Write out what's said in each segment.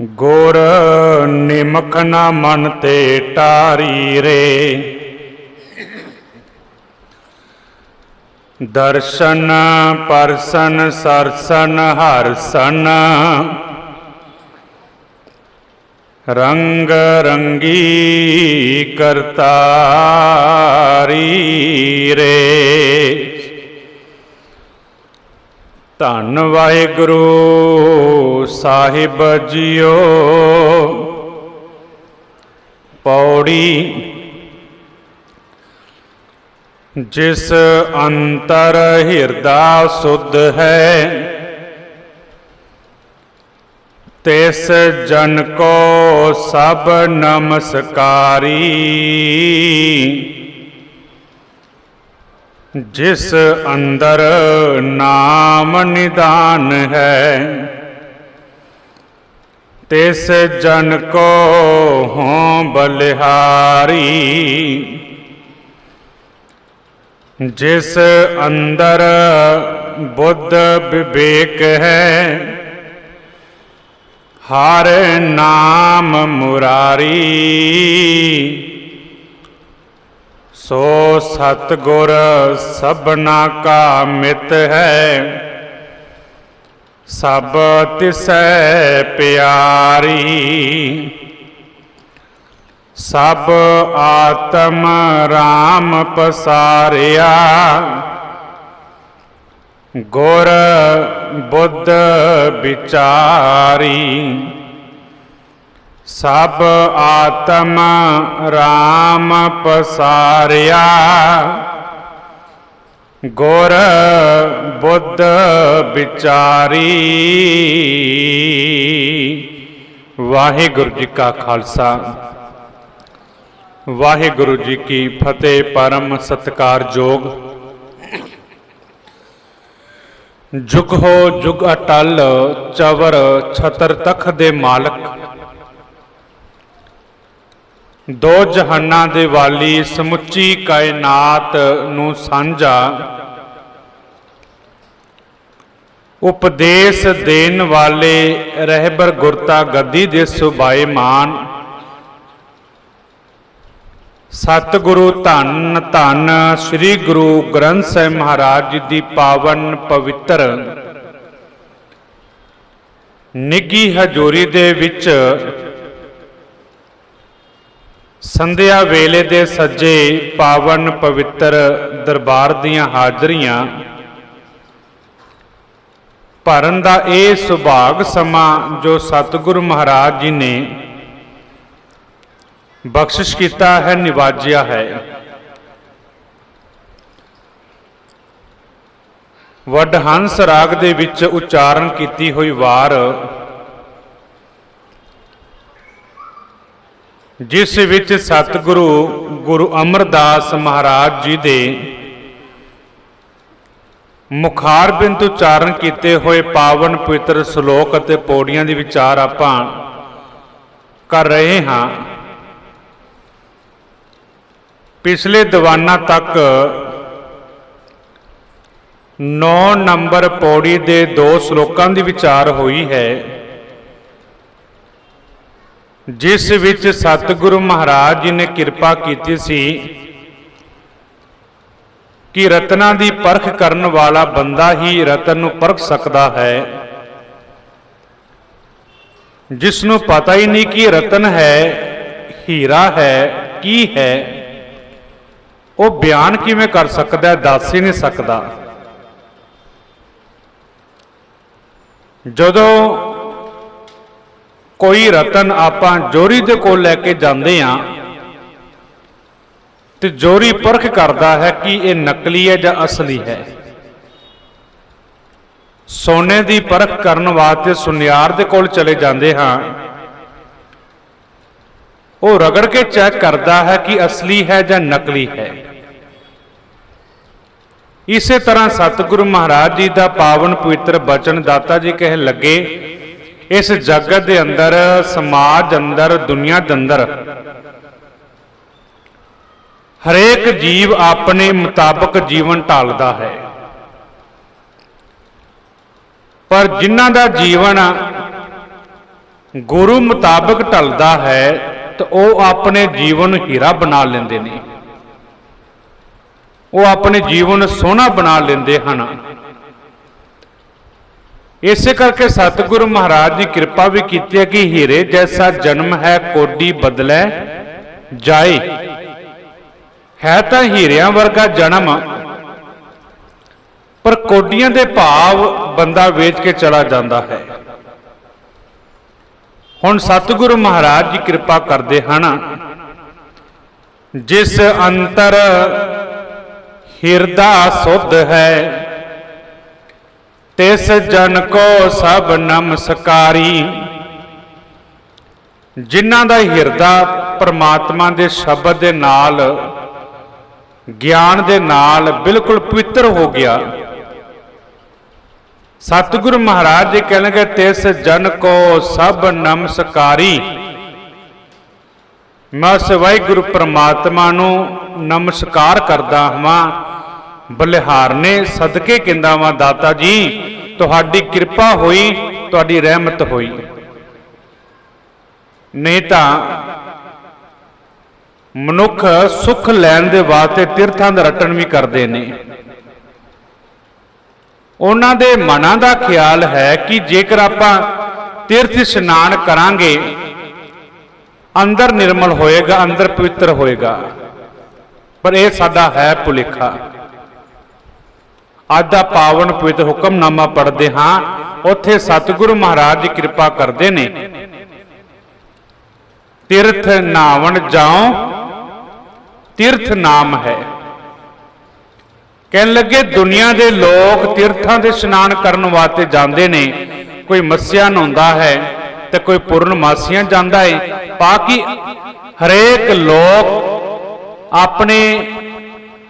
ਗੁਰ ਨਿਮਖ ਨਾ ਮਨ ਤੇ ਟਾਰੀ ਰੇ। ਦਰਸ਼ਨ ਪਰਸਨ ਸਰਸਨ ਹਰਸਨ ਰੰਗ ਰੰਗੀ ਕਰਤਾਰੀ ਰੇ। ਧੰਨ ਵਾਹਿਗੁਰੂ ਸਾਹਿਬ ਜੀਓ। ਪੌੜੀ ਜਿਸ ਅੰਤਰ ਹਿਰਦਾ ਸੁਧ ਹੈ, ਤਿਸ ਜਨ ਕੋ ਸਭ ਨਮਸਕਾਰੀ। ਜਿਸ ਅੰਦਰ ਨਾਮ ਨਿਦਾਨ ਹੈ ਤਿਸ ਜਨ ਕੋ ਹੋਂ ਬਲਿਹਾਰੀ। ਜਿਸ ਅੰਦਰ ਬੁੱਧ ਵਿਵੇਕ ਹੈ, ਹਰ ਨਾਮ ਮੁਰਾਰੀ। ਸੋ ਸਤਗੁਰ ਸਭਨਾ ਕਾ ਮਿਤ ਹੈ ਸਭ ਤਿਸੈ ਪਿਆਰੀ ਸਭ ਆਤਮ RAM ਪਸਾਰਿਆ। ਗੁਰ ਬੁੱਧ ਵਿਚਾਰੀ ਸਭ ਆਤਮ RAM ਪਸਾਰਿਆ। ਗੁਰ ਬੁੱਧ ਵਿਚਾਰੀ। ਵਾਹਿਗੁਰੂ ਜੀ ਕਾ ਖਾਲਸਾ। ਵਾਹਿਗੁਰੂ ਜੀ ਕੀ ਫਤਿਹ, ਪਰਮ ਸਤਕਾਰਯੋਗ ਜੁਗ ਹੋ ਜੁਗ ਅਟਲ, ਚਵਰ ਛਤਰ ਤਖ ਦੇ ਮਾਲਕ। ਦੋ ਜਹਾਨਾਂ ਦੇ ਵਾਲੀ ਸਮੁੱਚੀ ਕਾਇਨਾਤ ਨੂੰ ਸਾਂਝਾ। ਉਪਦੇਸ਼ ਦੇਣ ਵਾਲੇ ਰਹਿਬਰ ਗੁਰਤਾ ਗੱਦੀ ਦੇ ਸੁਭਾਏਮਾਨ ਸਤਿਗੁਰੂ ਧੰਨ ਧੰਨ ਸ੍ਰੀ ਗੁਰੂ ਗ੍ਰੰਥ ਸਾਹਿਬ ਮਹਾਰਾਜ ਜੀ ਦੀ ਪਾਵਨ ਪਵਿੱਤਰ। ਨਿੱਗੀ ਹਜੂਰੀ ਦੇ ਵਿੱਚ ਸੰਧਿਆ ਵੇਲੇ ਦੇ ਸੱਜੇ ਪਾਵਨ ਪਵਿੱਤਰ ਦਰਬਾਰ ਦੀਆਂ ਹਾਜ਼ਰੀਆਂ। ਭਰਨ ਦਾ ਇਹ ਸੁਭਾਗ ਸਮਾਂ ਜੋ ਸਤਿਗੁਰੂ ਮਹਾਰਾਜ ਜੀ ਨੇ ਬਖਸ਼ਿਸ਼ ਕੀਤਾ ਹੈ, ਨਿਵਾਜਿਆ ਹੈ। ਵੱਡ ਹੰਸ ਰਾਗ ਦੇ ਵਿੱਚ ਉਚਾਰਨ ਕੀਤੀ ਹੋਈ ਵਾਰ ਜਿਸ ਵਿੱਚ ਸਤਿਗੁਰੂ ਗੁਰੂ ਅਮਰਦਾਸ ਮਹਾਰਾਜ ਜੀ ਦੇ ਮੁਖਾਰ ਬਿੰਦ ਉਚਾਰਨ ਕੀਤੇ ਹੋਏ ਪਾਵਨ ਪਵਿੱਤਰ ਸ਼ਲੋਕ ਅਤੇ ਪੌੜੀਆਂ ਦੀ ਵਿਚਾਰ ਆਪਾਂ ਕਰ ਰਹੇ ਹਾਂ। ਪਿਛਲੇ ਦੀਵਾਨਾਂ ਤੱਕ 9 ਨੰਬਰ ਪੌੜੀ ਦੇ ਦੋ ਸ਼ਲੋਕਾਂ ਦੀ ਵਿਚਾਰ ਹੋਈ ਹੈ। ਜਿਸ ਵਿੱਚ ਸਤਿਗੁਰੂ ਮਹਾਰਾਜ ਜੀ ਨੇ ਕਿਰਪਾ ਕੀਤੀ ਸੀ ਕਿ ਰਤਨਾਂ ਦੀ ਪਰਖ ਕਰਨ ਵਾਲਾ ਬੰਦਾ ਹੀ ਰਤਨ ਨੂੰ ਪਰਖ ਸਕਦਾ ਹੈ। ਜਿਸ ਨੂੰ ਪਤਾ ਹੀ ਨਹੀਂ ਕਿ ਰਤਨ ਹੈ, ਹੀਰਾ ਹੈ, ਕੀ ਹੈ, ਉਹ ਬਿਆਨ ਕਿਵੇਂ ਕਰ ਸਕਦਾ ਦੱਸ ਹੀ ਨਹੀਂ ਸਕਦਾ। ਜਦੋਂ ਕੋਈ ਰਤਨ ਆਪਾਂ ਜੋਰੀ ਦੇ ਕੋਲ ਲੈ ਕੇ ਜਾਂਦੇ ਆ ਤੇ ਜੋਰੀ ਪਰਖ ਕਰਦਾ ਹੈ ਕਿ ਇਹ ਨਕਲੀ ਹੈ ਜਾਂ ਅਸਲੀ ਹੈ। ਸੋਨੇ ਦੀ ਪਰਖ ਕਰਨ ਵਾਸਤੇ ਸੁਨਿਆਰ ਦੇ ਕੋਲ ਚਲੇ ਜਾਂਦੇ ਹਾਂ। ਉਹ ਰਗੜ ਕੇ ਚੈੱਕ ਕਰਦਾ ਹੈ ਕਿ ਅਸਲੀ ਹੈ ਜਾਂ ਨਕਲੀ ਹੈ। ਇਸੇ ਤਰ੍ਹਾਂ ਸਤਿਗੁਰੂ ਮਹਾਰਾਜ ਜੀ ਦਾ ਪਾਵਨ ਪਵਿੱਤਰ ਬਚਨ ਦਾਤਾ ਜੀ ਕਹਿ ਲੱਗੇ ਇਸ ਜਗਤ ਦੇ ਅੰਦਰ, ਸਮਾਜ ਅੰਦਰ, ਦੁਨੀਆ ਦੇ ਅੰਦਰ ਹਰੇਕ ਜੀਵ ਆਪਣੇ ਮੁਤਾਬਕ ਜੀਵਨ ਢਾਲਦਾ ਹੈ। ਪਰ ਜਿਨ੍ਹਾਂ ਦਾ ਜੀਵਨ ਗੁਰੂ ਮੁਤਾਬਕ ਢਲਦਾ ਹੈ, ਤਾਂ ਉਹ ਆਪਣੇ ਜੀਵਨ ਨੂੰ ਹੀਰਾ ਬਣਾ ਲੈਂਦੇ ਨੇ। ਉਹ ਆਪਣੇ ਜੀਵਨ ਸੋਹਣਾ ਬਣਾ ਲੈਂਦੇ ਹਨ। ਇਸੇ ਕਰਕੇ ਸਤਿਗੁਰੂ ਮਹਾਰਾਜ ਦੀ ਕਿਰਪਾ ਵੀ ਕੀਤੀ ਹੈ ਕਿ ਹੀਰੇ ਜੈਸਾ ਜਨਮ ਹੈ, ਕੋਡੀ ਬਦਲੇ ਜਾਏ। ਹੈ ਤਾਂ ਹੀਰਿਆਂ ਵਰਗਾ ਜਨਮ, ਪਰ ਕੋਡੀਆਂ ਦੇ ਭਾਵ ਬੰਦਾ ਵੇਚ ਕੇ ਚਲਾ ਜਾਂਦਾ ਹੈ। ਹੁਣ ਸਤਿਗੁਰੂ ਮਹਾਰਾਜ ਜੀ ਕਿਰਪਾ ਕਰਦੇ ਹਨ, ਜਿਸ ਅੰਤਰ ਹਿਰਦਾ ਸੁਧ ਹੈ ਤਿਸ ਜਨ ਕੋ ਸਭ ਨਮਸਕਾਰੀ। ਜਿਨ੍ਹਾਂ ਦਾ ਹਿਰਦਾ ਪਰਮਾਤਮਾ ਦੇ ਸ਼ਬਦ ਦੇ ਨਾਲ, ਗਿਆਨ ਦੇ ਨਾਲ ਬਿਲਕੁਲ ਪਵਿੱਤਰ ਹੋ ਗਿਆ। ਸਤਿਗੁਰੂ ਮਹਾਰਾਜ ਜੀ ਕਹਿਣਗੇ ਤਿਸ ਜਨ ਕੋ ਸਭ ਨਮਸਕਾਰੀ। ਮੈਂ ਉਸ ਵਾਹਿਗੁਰੂ ਪ੍ਰਮਾਤਮਾ ਨੂੰ ਨਮਸਕਾਰ ਕਰਦਾ ਹਾਂ। ਬਲਿਹਾਰਨੇ ਸਦਕੇ ਕਹਿੰਦਾ ਵਾਂ ਦਾਤਾ ਜੀ, ਤੁਹਾਡੀ ਕਿਰਪਾ ਹੋਈ, ਤੁਹਾਡੀ ਰਹਿਮਤ ਹੋਈ। ਨਹੀਂ ਤਾਂ ਮਨੁੱਖ ਸੁਖ ਲੈਣ ਦੇ ਵਾਸਤੇ ਤੀਰਥਾਂ ਦਾ ਰਟਣ ਵੀ ਕਰਦੇ ਨੇ। ਉਹਨਾਂ ਦੇ ਮਨਾਂ ਦਾ ਖਿਆਲ ਹੈ ਕਿ ਜੇਕਰ ਆਪਾਂ ਤੀਰਥ ਇਸ਼ਨਾਨ ਕਰਾਂਗੇ, ਅੰਦਰ ਨਿਰਮਲ ਹੋਏਗਾ, ਅੰਦਰ ਪਵਿੱਤਰ ਹੋਏਗਾ। ਪਰ ਇਹ ਸਾਡਾ ਹੈ ਭੁਲੇਖਾ। ਅੱਜ ਦਾ ਪਾਵਨ ਪਵਿੱਤ ਹੁਕਮਨਾਮਾ ਪੜ੍ਹਦੇ ਹਾਂ। ਉੱਥੇ ਸਤਿਗੁਰੂ ਮਹਾਰਾਜ ਜੀ ਕਿਰਪਾ ਕਰਦੇ ਨੇ। ਤੀਰਥ ਨਾਵਣ ਜਾਉ, ਤੀਰਥ ਨਾਮ ਹੈ। ਕਹਿਣ ਲੱਗੇ, ਦੁਨੀਆ ਦੇ ਲੋਕ ਤੀਰਥਾਂ ਦੇ ਇਸ਼ਨਾਨ ਕਰਨ ਵਾਸਤੇ ਜਾਂਦੇ ਨੇ। ਕੋਈ ਮੱਸਿਆ ਨਹਾਉਂਦਾ ਹੈ ਤੇ ਕੋਈ ਪੂਰਨਮਾਸੀਆਂ ਜਾਂਦਾ ਹੈ ਬਾਕੀ ਹਰੇਕ ਲੋਕ ਆਪਣੇ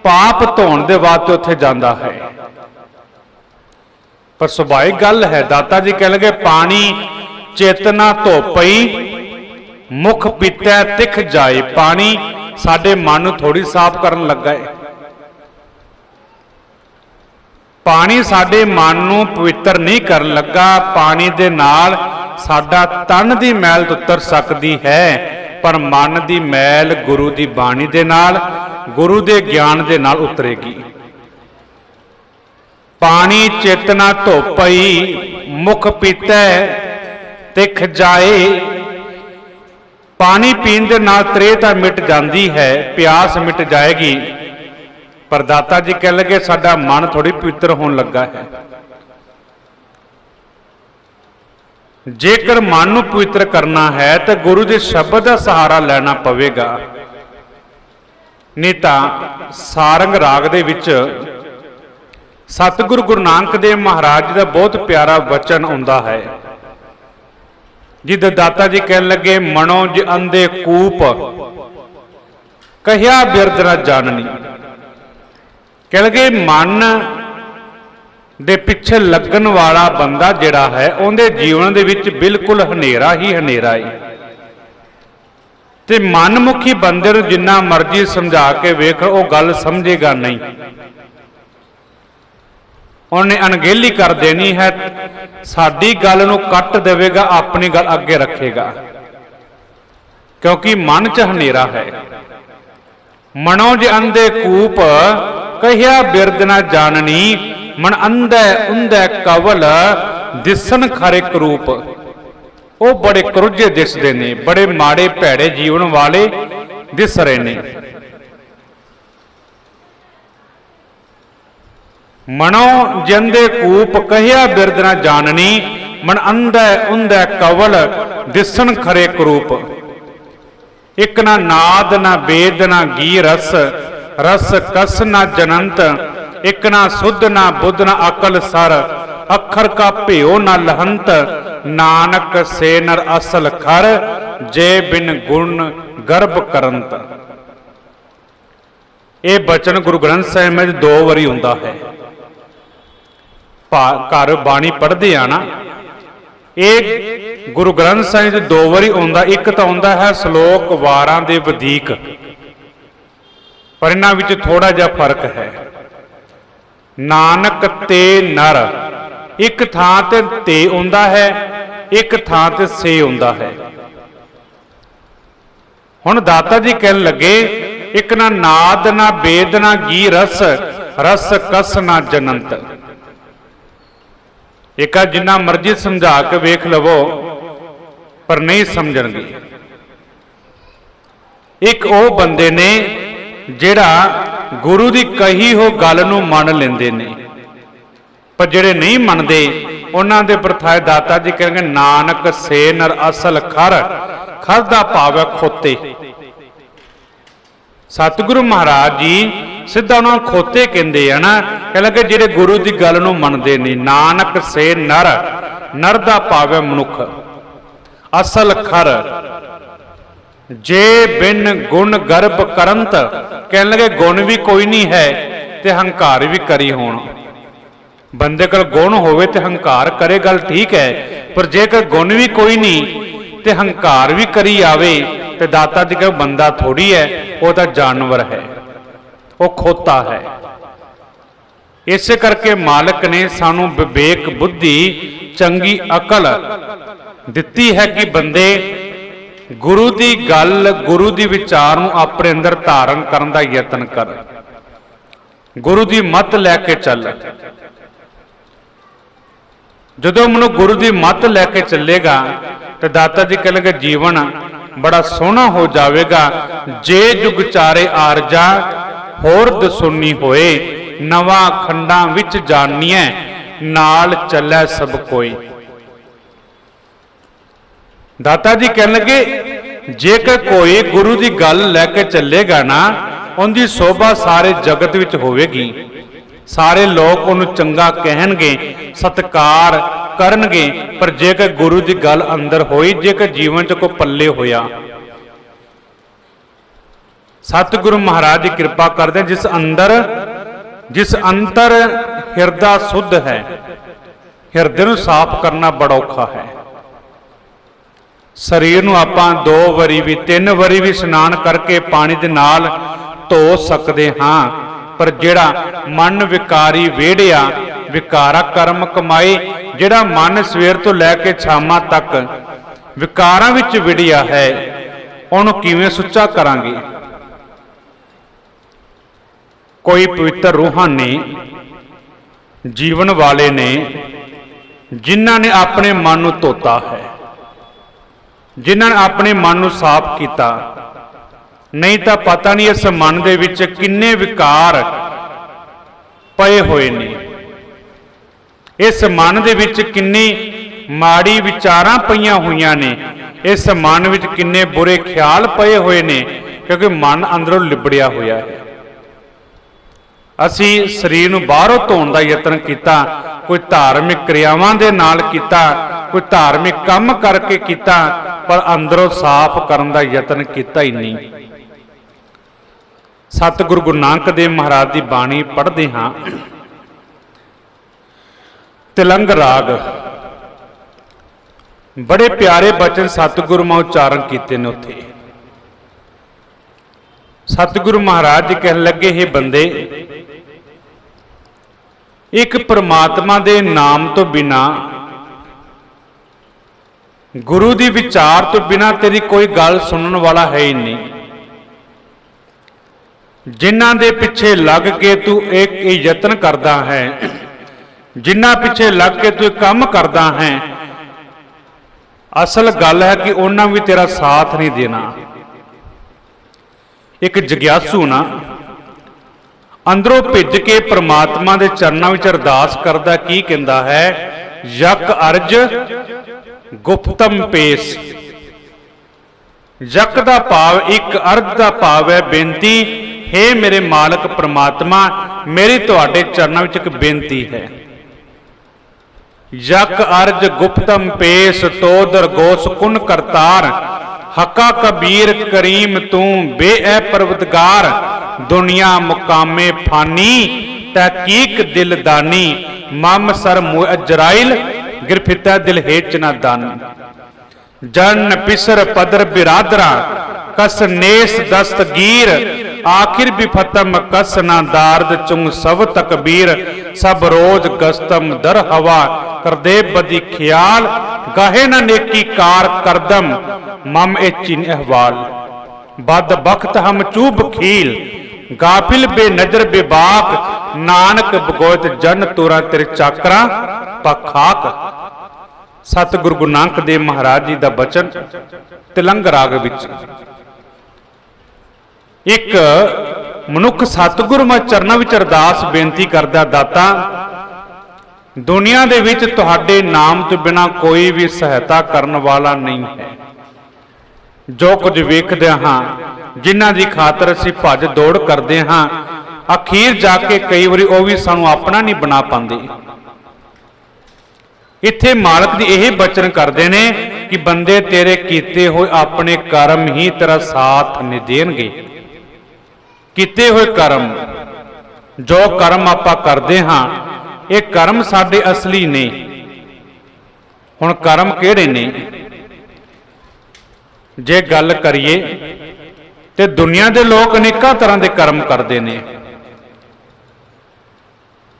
ਪਾਪ ਧੋਣ ਦੇ ਵਾਸਤੇ ਉੱਥੇ ਜਾਂਦਾ ਹੈ। ਪਰ ਸੁਭਾਵਿਕ ਗੱਲ ਹੈ, ਦਾਤਾ ਜੀ ਕਹਿ ਲਗੇ, ਪਾਣੀ ਚੇਤਨਾ ਧੋਪਈ ਮੁਖ ਪੀਤੈ ਤਿਖ ਜਾਏ। ਪਾਣੀ ਸਾਡੇ ਮਨ ਨੂੰ ਥੋੜੀ ਸਾਫ਼ ਕਰਨ ਲੱਗਾ ਹੈ ਪਾਣੀ ਸਾਡੇ ਮਨ ਨੂੰ ਪਵਿੱਤਰ ਨਹੀਂ ਕਰਨ ਲੱਗਾ। ਪਾਣੀ ਦੇ ਨਾਲ ਸਾਡਾ ਤਨ ਦੀ ਮੈਲ ਉਤਰ ਸਕਦੀ ਹੈ, ਪਰ ਮਨ ਦੀ ਮੈਲ ਗੁਰੂ ਦੀ ਬਾਣੀ ਦੇ ਨਾਲ, ਗੁਰੂ ਦੇ ਗਿਆਨ ਦੇ ਨਾਲ ਉਤਰੇਗੀ। ਪਾਣੀ ਚੇਤਨਾ ਧੋਪਈ, ਮੁਖ ਪੀਤੈ ਤੇ ਖਜਾਏ ਪਾਣੀ ਪੀਣ ਦੇ ਨਾਲ ਤ੍ਰੇ ਤਾਂ ਮਿਟ ਜਾਂਦੀ ਹੈ, ਪਿਆਸ ਮਿਟ ਜਾਏਗੀ। ਪਰ ਦਾਤਾ ਜੀ ਕਹਿ ਲਗੇ, ਸਾਡਾ ਮਨ ਥੋੜੀ ਪਵਿੱਤਰ ਹੋਣ ਲੱਗਾ ਹੈ। ਜੇਕਰ ਮਨ ਨੂੰ ਪਵਿੱਤਰ ਕਰਨਾ ਹੈ, ਤਾਂ ਗੁਰੂ ਦੇ ਸ਼ਬਦ ਦਾ ਸਹਾਰਾ ਲੈਣਾ ਪਵੇਗਾ। ਨਹੀਂ ਤਾਂ ਸਾਰੰਗ ਰਾਗ ਦੇ ਵਿੱਚ ਸਤਿਗੁਰੂ ਗੁਰੂ ਨਾਨਕ ਦੇਵ ਮਹਾਰਾਜ ਜੀ ਦਾ ਬਹੁਤ ਪਿਆਰਾ ਵਚਨ ਆਉਂਦਾ ਹੈ। ਜਿੱਦ ਦਾਤਾ ਜੀ ਕਹਿਣ ਲੱਗੇ, ਮਨੋ ਜ ਅੰਦੇ ਕੂਪ, ਕਹਿਆ ਬਿਰਦ ਨਾ ਜਾਣਨੀ। ਕਹਿ ਲਗੇ, ਮਨ ਦੇ ਪਿੱਛੇ ਲੱਗਣ ਵਾਲਾ ਬੰਦਾ ਜਿਹੜਾ ਹੈ, ਉਹਦੇ ਜੀਵਨ ਦੇ ਵਿੱਚ ਬਿਲਕੁਲ ਹਨੇਰਾ ਹੀ ਹਨੇਰਾ ਹੈ ਤੇ ਮਨਮੁਖੀ ਬੰਦੇ ਨੂੰ ਜਿੰਨਾ ਮਰਜ਼ੀ ਸਮਝਾ ਕੇ ਵੇਖ, ਉਹ ਗੱਲ ਸਮਝੇਗਾ ਨਹੀਂ। ਉਹਨੇ ਅਣਗਹਿਲੀ ਕਰ ਦੇਣੀ ਹੈ। ਸਾਡੀ ਗੱਲ ਨੂੰ ਕੱਟ ਦੇਵੇਗਾ, ਆਪਣੀ ਗੱਲ ਅੱਗੇ ਰੱਖੇਗਾ। ਕਿਉਂਕਿ ਮਨ 'ਚ ਹਨੇਰਾ ਹੈ। ਮਨੋ ਜੇ ਅੰਦੇ ਕੂਪ, ਕਹਿਆ ਬਿਰਦ ਨਾ ਜਾਣਨੀ, ਮਨ ਅੰਧੈ ਉਂਧੈ ਕਵਲ ਦਿਸਨ ਖਰੇ ਕਰੂਪ। ਉਹ ਬੜੇ ਕਰੁੱਜੇ ਦਿਸਦੇ ਨੇ, ਬੜੇ ਮਾੜੇ ਭੈੜੇ ਜੀਵਨ ਵਾਲੇ ਦਿਸ ਰਹੇ ਨੇ। ਮਨੋ ਜੰਦੇ ਕੂਪ ਕਹਿਆ ਬਿਰਦ ਨਾ ਜਾਣਨੀ, ਮਨ ਅੰਧੈ ਉਂਧੈ ਕਵਲ, ਦਿਸਣ ਖਰੇ ਕਰੂਪ। ਇਕ ਨਾ ਨਾਦ, ਨਾ ਵੇਦ ਨਾ ਗੀ ਰਸ ਰਸ ਕਸ ਨਾ ਜਨੰਤ, ਇਕ ਨਾ ਸੁਧ, ਨਾ ਬੁੱਧ, ਨਾ ਅਕਲ ਸਰ, ਅੱਖਰ ਕਾ ਭਿਓ ਨਾ ਲਹੰਤ, ਨਾਨਕ ਸੇ ਨਰ ਅਸਲ ਖਰ, ਜੇ ਬਿਨ ਗੁਣ ਗਰਭ ਕਰੰਤ। ਇਹ ਬਚਨ ਗੁਰੂ ਗ੍ਰੰਥ ਸਾਹਿਬ ਵਿੱਚ ਦੋ ਵਾਰੀ ਹੁੰਦਾ ਹੈ। ਘਰ ਬਾਣੀ ਪੜ੍ਹਦੇ ਆ ਨਾ। ਇਹ ਗੁਰੂ ਗ੍ਰੰਥ ਸਾਹਿਬ ਵਿੱਚ ਦੋ ਵਾਰੀ ਆਉਂਦਾ, ਇੱਕ ਤਾਂ ਆਉਂਦਾ ਹੈ ਸ਼ਲੋਕ ਵਾਰਾਂ ਦੇ ਵਧੀਕ। ਪਰ ਇਹਨਾਂ ਵਿੱਚ ਥੋੜਾ ਜਿਹਾ ਫ਼ਰਕ ਹੈ। ਨਾਨਕ ਤੇ ਨਰ, ਇੱਕ ਥਾਂ ਤੇ ਤੇ ਆਉਂਦਾ ਹੈ, ਇੱਕ ਥਾਂ ਤੇ ਸੇ ਹੁੰਦਾ ਹੈ। ਹੁਣ ਦਾਤਾ ਜੀ ਕਹਿਣ ਲੱਗੇ, ਇੱਕ ਨਾ ਨਾਦ ਨਾ ਬੇਦ ਨਾ ਗੀ ਰਸ ਰਸ ਕਸ ਨਾ ਜਨੰਤ। ਇੱਕ ਆ ਜਿੰਨਾ ਮਰਜ਼ੀ ਸਮਝਾ ਕੇ ਵੇਖ ਲਵੋ, ਪਰ ਨਹੀਂ ਸਮਝਣਗੇ। ਇੱਕ ਉਹ ਬੰਦੇ ਨੇ ਜਿਹੜਾ ਗੁਰੂ ਦੀ ਕਹੀ ਹੋ ਗੱਲ ਨੂੰ ਮੰਨ ਲੈਂਦੇ ਨੇ, ਪਰ ਜਿਹੜੇ ਨਹੀਂ ਮੰਨਦੇ, ਉਹਨਾਂ ਦੇ ਪ੍ਰਥਾਏ ਦਾਤਾ ਜੀ ਕਹਿੰਦੇ, ਨਾਨਕ ਸੇ ਨਰ ਅਸਲ ਖਰ ਖਰ ਦਾ ਭਾਵ ਹੈ ਖੋਤੇ। ਸਤਿਗੁਰੂ ਮਹਾਰਾਜ ਜੀ ਸਿੱਧਾ ਉਹਨਾਂ ਨੂੰ ਖੋਤੇ ਕਹਿੰਦੇ ਆ ਨਾ ਕਹਿੰਦੇ ਕਿ ਜਿਹੜੇ ਗੁਰੂ ਦੀ ਗੱਲ ਨੂੰ ਮੰਨਦੇ ਨਹੀਂ ਨਾਨਕ ਸੇ ਨਰ ਨਰ ਦਾ ਭਾਵ ਹੈ ਮਨੁੱਖ, ਅਸਲ ਖਰ। ਜੇ ਬਿਨ ਗੁਣ ਗਰਭ ਕਰੰਤ, ਕਹਿਣ ਲੱਗੇ ਗੁਣ ਵੀ ਕੋਈ ਨਹੀਂ ਹੈ ਤੇ ਹੰਕਾਰ ਵੀ ਕਰੀ ਹੋਣ। ਬੰਦੇ ਕੋਲ ਗੁਣ ਹੋਵੇ ਤੇ ਹੰਕਾਰ ਕਰੇ, ਗੱਲ ਠੀਕ ਹੈ, ਪਰ ਜੇਕਰ ਗੁਣ ਵੀ ਕੋਈ ਨਹੀਂ ਤੇ ਹੰਕਾਰ ਵੀ ਕਰੀ ਆਵੇ ਤੇ ਦਾਤਾ ਜੀ ਕਹੇ ਬੰਦਾ ਥੋੜੀ ਹੈ, ਉਹ ਤਾਂ ਜਾਨਵਰ ਹੈ, ਉਹ ਖੋਤਾ ਹੈ। ਇਸੇ ਕਰਕੇ ਮਾਲਕ ਨੇ ਸਾਨੂੰ ਵਿਵੇਕ ਬੁੱਧੀ, ਚੰਗੀ ਅਕਲ ਦਿੱਤੀ ਹੈ ਕਿ ਬੰਦੇ ਗੁਰੂ ਦੀ ਗੱਲ, ਗੁਰੂ ਦੀ ਵਿਚਾਰ ਨੂੰ ਆਪਣੇ ਅੰਦਰ ਧਾਰਨ ਕਰਨ ਦਾ ਯਤਨ ਕਰ। ਗੁਰੂ ਦੀ ਮੱਤ ਲੈ ਕੇ ਚੱਲ। ਜਦੋਂ ਮਨੁ ਗੁਰੂ ਦੀ ਮੱਤ ਲੈ ਕੇ ਚੱਲੇਗਾ, ਤੇ ਦਾਤਾ ਜੀ ਕਹਿੰਦੇ ਜੀਵਨ ਬੜਾ ਸੋਹਣਾ ਹੋ ਜਾਵੇਗਾ। ਜੇ ਜੁਗ ਚਾਰੇ ਆਰਜਾ ਹੋਰ ਦਸੁੰਨੀ ਹੋਏ, ਨਵਾਂ ਖੰਡਾਂ ਵਿੱਚ ਜਾਣੀਐ ਨਾਲ ਚੱਲੈ ਸਭ ਕੋਈ। ਦਾਤਾ ਜੀ ਕਹਿਣ ਲੱਗੇ, ਜੇਕਰ ਕੋਈ ਗੁਰੂ ਦੀ ਗੱਲ ਲੈ ਕੇ ਚੱਲੇਗਾ ਨਾ, ਉਹਦੀ ਸੋਭਾ ਸਾਰੇ ਜਗਤ ਵਿੱਚ ਹੋਵੇਗੀ। ਸਾਰੇ ਲੋਕ ਉਹਨੂੰ ਚੰਗਾ ਕਹਿਣਗੇ। ਸਤਕਾਰ ਕਰਨਗੇ, ਪਰ ਜੇਕਰ ਗੁਰੂ ਦੀ ਗੱਲ ਅੰਦਰ ਹੋਈ, ਜੇਕਰ ਜੀਵਨ 'ਚ ਕੋਈ ਪੱਲੇ ਹੋਇਆ। ਸਤਿਗੁਰੂ ਮਹਾਰਾਜ ਦੀ ਕਿਰਪਾ ਕਰਦੇ ਜਿਸ ਅੰਦਰ, ਜਿਸ ਅੰਤਰ ਹਿਰਦਾ ਸੁੱਧ ਹੈ, ਹਿਰਦੇ ਨੂੰ ਸਾਫ਼ ਕਰਨਾ ਬੜਾ ਔਖਾ ਹੈ। ਸਰੀਰ ਨੂੰ ਆਪਾਂ ਦੋ ਵਾਰੀ ਵੀ, ਤਿੰਨ ਵਾਰੀ ਵੀ ਇਸ਼ਨਾਨ ਕਰਕੇ ਪਾਣੀ ਦੇ ਨਾਲ ਧੋ ਸਕਦੇ ਹਾਂ, ਪਰ ਜਿਹੜਾ ਮਨ ਵਿਕਾਰੀ ਵੇੜਿਆ ਵਿਕਾਰਾ ਕਰਮ ਕਮਾਏ, ਜਿਹੜਾ ਮਨ ਸਵੇਰ ਤੋਂ ਲੈ ਕੇ ਸ਼ਾਮਾਂ ਤੱਕ ਵਿਕਾਰਾਂ ਵਿੱਚ ਵਿੜਿਆ ਹੈ, ਉਹਨੂੰ ਕਿਵੇਂ ਸੁੱਚਾ ਕਰਾਂਗੇ? ਕੋਈ ਪਵਿੱਤਰ ਰੂਹਾਂ ਨੇ, ਜੀਵਨ ਵਾਲੇ ਨੇ, ਜਿਨ੍ਹਾਂ ਨੇ ਆਪਣੇ ਮਨ ਨੂੰ ਧੋਤਾ ਹੈ, ਜਿਨ੍ਹਾਂ ਨੇ ਆਪਣੇ ਮਨ ਨੂੰ ਸਾਫ਼ ਕੀਤਾ, ਨਹੀਂ ਤਾਂ ਪਤਾ ਨਹੀਂ ਇਸ ਮਨ ਦੇ ਵਿੱਚ ਕਿੰਨੇ ਵਿਕਾਰ ਪਏ ਹੋਏ ਨੇ। ਇਸ ਮਨ ਦੇ ਵਿੱਚ ਕਿੰਨੀ ਮਾੜੀ ਵਿਚਾਰਾਂ ਪਈਆਂ ਹੋਈਆਂ ਨੇ, ਇਸ ਮਨ ਵਿੱਚ ਕਿੰਨੇ ਬੁਰੇ ਖਿਆਲ ਪਏ ਹੋਏ ਨੇ, ਕਿਉਂਕਿ ਮਨ ਅੰਦਰੋਂ ਲਿਬੜਿਆ ਹੋਇਆ ਹੈ। ਅਸੀਂ ਸਰੀਰ ਨੂੰ ਬਾਹਰੋਂ ਧੋਣ ਦਾ ਯਤਨ ਕੀਤਾ, ਕੋਈ ਧਾਰਮਿਕ ਕਿਰਿਆਵਾਂ ਦੇ ਨਾਲ ਕੀਤਾ, ਕੋਈ ਧਾਰਮਿਕ ਕੰਮ ਕਰਕੇ ਕੀਤਾ, ਪਰ ਅੰਦਰੋਂ ਸਾਫ਼ ਕਰਨ ਦਾ ਯਤਨ ਕੀਤਾ ਹੀ ਨਹੀਂ। ਸਤਿਗੁਰੂ ਗੁਰੂ ਨਾਨਕ ਦੇਵ ਮਹਾਰਾਜ ਦੀ ਬਾਣੀ ਪੜ੍ਹਦੇ ਹਾਂ। ਤਿਲੰਗ ਰਾਗ। ਬੜੇ ਪਿਆਰੇ ਬਚਨ ਸਤਿਗੁਰੂ ਮਾ ਉਚਾਰਨ ਕੀਤੇ ਨੇ ਉੱਥੇ। ਸਤਿਗੁਰੂ ਮਹਾਰਾਜ ਜੀ ਕਹਿਣ ਲੱਗੇ ਇਹ ਬੰਦੇ, ਇੱਕ ਪ੍ਰਮਾਤਮਾ ਦੇ ਨਾਮ ਤੋਂ ਬਿਨਾ, ਗੁਰੂ ਦੀ ਵਿਚਾਰ ਤੋਂ ਬਿਨਾ ਤੇਰੀ ਕੋਈ ਗੱਲ ਸੁਣਨ ਵਾਲਾ ਹੈ ਹੀ ਨਹੀਂ। ਜਿਨ੍ਹਾਂ ਦੇ ਪਿੱਛੇ ਲੱਗ ਕੇ ਤੂੰ ਇੱਕ ਇਹ ਯਤਨ ਕਰਦਾ ਹੈ ਜਿੰਨਾ ਪਿੱਛੇ ਲੱਗ ਕੇ ਤੂੰ ਕੰਮ ਕਰਦਾ ਹੈ। ਅਸਲ ਗੱਲ ਹੈ ਕਿ ਉਹਨਾਂ ਵੀ ਤੇਰਾ ਸਾਥ ਨਹੀਂ ਦੇਣਾ। ਇੱਕ ਜਗਿਆਸੂ ਨਾ, ਅੰਦਰੋਂ ਭਿੱਜ ਕੇ ਪ੍ਰਮਾਤਮਾ ਦੇ ਚਰਨਾਂ ਵਿੱਚ ਅਰਦਾਸ ਕਰਦਾ, ਕੀ ਕਹਿੰਦਾ ਹੈ? ਯਕ ਅਰਜ ਗੁਪਤਮ ਪੇਸ। ਯਕ ਦਾ ਭਾਵ ਇੱਕ ਅਰਧ ਦਾ ਭਾਵ ਹੈ ਬੇਨਤੀ, ਹੈ ਮੇਰੇ ਮਾਲਕ ਪ੍ਰਮਾਤਮਾ, ਮੇਰੀ ਤੁਹਾਡੇ ਚਰਨਾਂ ਵਿੱਚ ਇੱਕ ਬੇਨਤੀ ਹੈ। ਯਕ ਅਰਜ ਗੁਪਤਮ ਪੇਸ ਤੋਦਰ ਗੋਸ ਕੁਨ ਕਰਤਾਰ, ਹੱਕਾ ਕਬੀਰ ਕਰੀਮ ਤੂੰ ਬੇਐ ਪਰਵਤਗਾਰ, ਦੁਨੀਆ ਮੁਕਾਮੇ ਫਾਨੀ, ਤਹਕੀਕ ਦਿਲਦਾਨੀ ਮਮ ਸਰ ਮੁਅਜਰਾਇਲ ਗਿਰਫਿਤਾ ਦਿਲ ਹੇਚ ਨਾ ਦਾਨੀ। ਜਨ ਪਿਸਰ ਪਦਰ ਬਿਰਾਦਰਾ, ਕਸ ਨੇਸ ਦਸਤਗੀਰ ਆਖਿਰ ਵੀ ਕਸਨਾ ਦਾਰਦ ਚੁੰਗ ਸਭ ਤਕਬੀਰ, ਸਭ ਰੋਜ਼ ਗਸਤਮ ਦਰ ਹਵਾ। ਕਰਦੇ ਬਦੀ ਖਿਆਲ, ਗਾਹੇ ਨ ਨੇਕੀ ਕਾਰ ਕਰਦਮ, ਮਮ ਇਹ ਚਿਨ ਅਹਵਾਲ। ਬਦ ਬਖਤ ਹਮ ਚੂਬ ਖੀਲ, ਗਾਫਿਲ ਬੇ ਨਜ਼ਰ ਬੇਬਾਕ ਨਾਨਕ ਬਗੋਤ ਜਨ ਤੁਰਾ ਤੇਰੇ ਚਾਕਰਾ ਪਖਾਕ ਸਤਿਗੁਰੂ ਗੁਰੂ ਨਾਨਕ ਦੇਵ ਮਹਾਰਾਜ ਜੀ ਦਾ ਬਚਨ, ਤਿਲੰਗ ਰਾਗ ਵਿੱਚ। ਇੱਕ ਮਨੁੱਖ ਸਤਿਗੁਰ ਮੈਂ ਚਰਨਾਂ ਵਿੱਚ ਅਰਦਾਸ ਬੇਨਤੀ ਕਰਦਾ ਦਾਤਾ, ਦੁਨੀਆ ਦੇ ਵਿੱਚ ਤੁਹਾਡੇ ਨਾਮ ਤੋਂ ਬਿਨਾ ਕੋਈ ਵੀ ਸਹਾਇਤਾ ਕਰਨ ਵਾਲਾ ਨਹੀਂ ਹੈ। ਜੋ ਕੁਝ ਵੇਖਦੇ ਹਾਂ, ਜਿਨ੍ਹਾਂ ਦੀ ਖਾਤਰ ਅਸੀਂ ਭੱਜ ਦੌੜ ਕਰਦੇ ਹਾਂ, ਅਖੀਰ ਜਾ ਕੇ ਕਈ ਵਾਰੀ ਉਹ ਵੀ ਸਾਨੂੰ ਆਪਣਾ ਨਹੀਂ ਬਣਾ ਪਾਉਂਦੇ। ਇੱਥੇ ਮਾਲਕ ਦੀ ਇਹ ਬਚਨ ਕਰਦੇ ਨੇ ਕਿ ਬੰਦੇ ਤੇਰੇ ਕੀਤੇ ਹੋਏ ਆਪਣੇ ਕਰਮ ਹੀ ਤੇਰਾ ਸਾਥ ਨਹੀਂ ਦੇਣਗੇ। ਕੀਤੇ ਹੋਏ ਕਰਮ। ਜੋ ਕਰਮ ਆਪਾਂ ਕਰਦੇ ਹਾਂ, ਇਹ ਕਰਮ ਸਾਡੇ ਅਸਲੀ ਨੇ। ਹੁਣ ਕਰਮ ਕਿਹੜੇ ਨੇ? ਜੇ ਗੱਲ ਕਰੀਏ, ਤੇ ਦੁਨੀਆ ਦੇ ਲੋਕ ਅਨੇਕਾਂ ਤਰ੍ਹਾਂ ਦੇ ਕਰਮ ਕਰਦੇ ਨੇ।